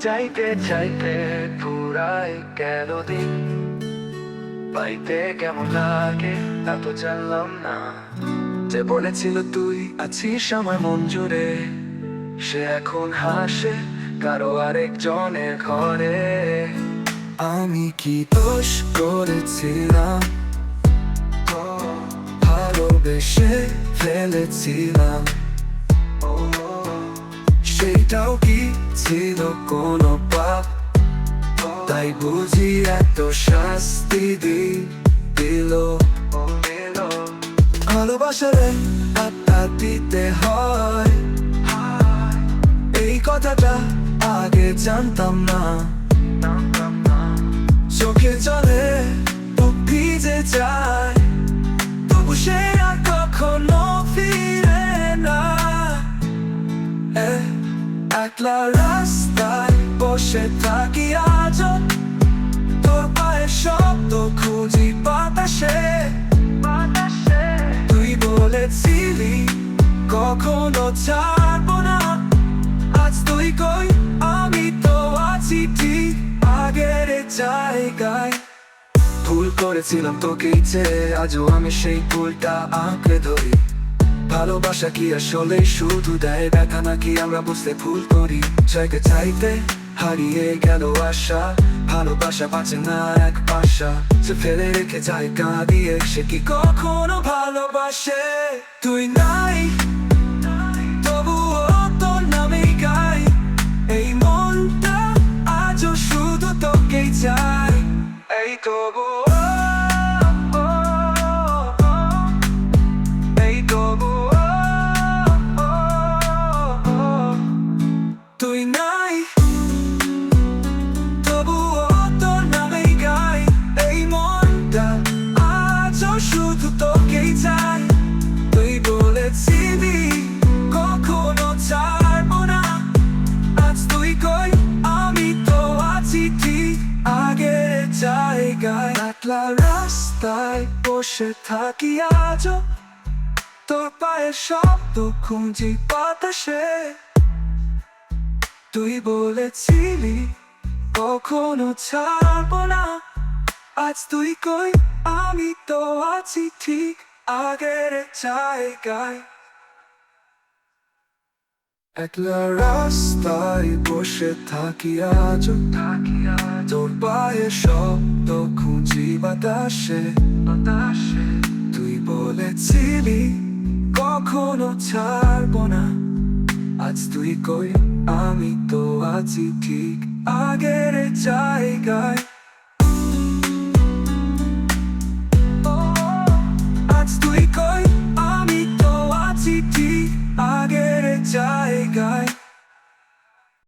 চাইতে চাইতে পুরাই গেল দিন। পাইতে কেমন লাগে তা তো জানলাম না। যে বলেছিল, তুই আছিস আমার মন জুড়ে। সে এখন হাসে কারও আরেকজনের ঘরে। আমি কি দোষ করেছিলাম? ভালোবেসে ফেলেছিলাম। সেটাও কি ছিল কোনো পাপ, তাই বুঝি এত শাস্তি দি দিল ভালোবাসারে আত্মা দিতে হয়। এই কথাটা আগে জানতাম না। একলা রাস্তায় বসে থাকি আজ তোর পায়ের শব্দ খুঁজি বাতাসে। বাতাসে তুই বলেছিলি, কখনো ছাড়বো না। আজ তুই কই? আমি তো আছি ঠিক আগের জায়গায়। ভুল করেছিলাম তোকে ইচ্ছে আজও আমি সেই ভুলটা আঁকড়ে ধরি। ভালোবাসা কি আসলে শুধু দেয় ব্যথা, নাকি আমরা বুঝতে ভুল করি? চাইতে চাইতে হারিয়ে গেল আশা, ভালোবাসা বাঁচে না এক পাশা। সে ফেলে রেখে যায় কাঁদিয়ে সে কি কখনো ভালোবাসে? তুই নাই, তবুও তোর তবুও তোকেই চাই। কখনো না। আজ তুই কই? আমি তো আছি ঠিক আগের জায়গায়। রাস্তায় বসে থাকি আজও। তোর পায়ের শব্দ খুঁজি বাতাসে। তুই বলেছিলি, কখনো ছাড়বো না। আজ তুই কই? আমি তো আছি ঠিক আগের জায়গায়। একলা রাস্তায় বসে থাকি আজ তোর পায়ের শব্দ খুঁজি বাতাসে বাতাসে। তুই বলেছিলি, কখনো ছাড়বো না। আজ তুই কই? আমি তো আছি ঠিক আগের জায়গায়।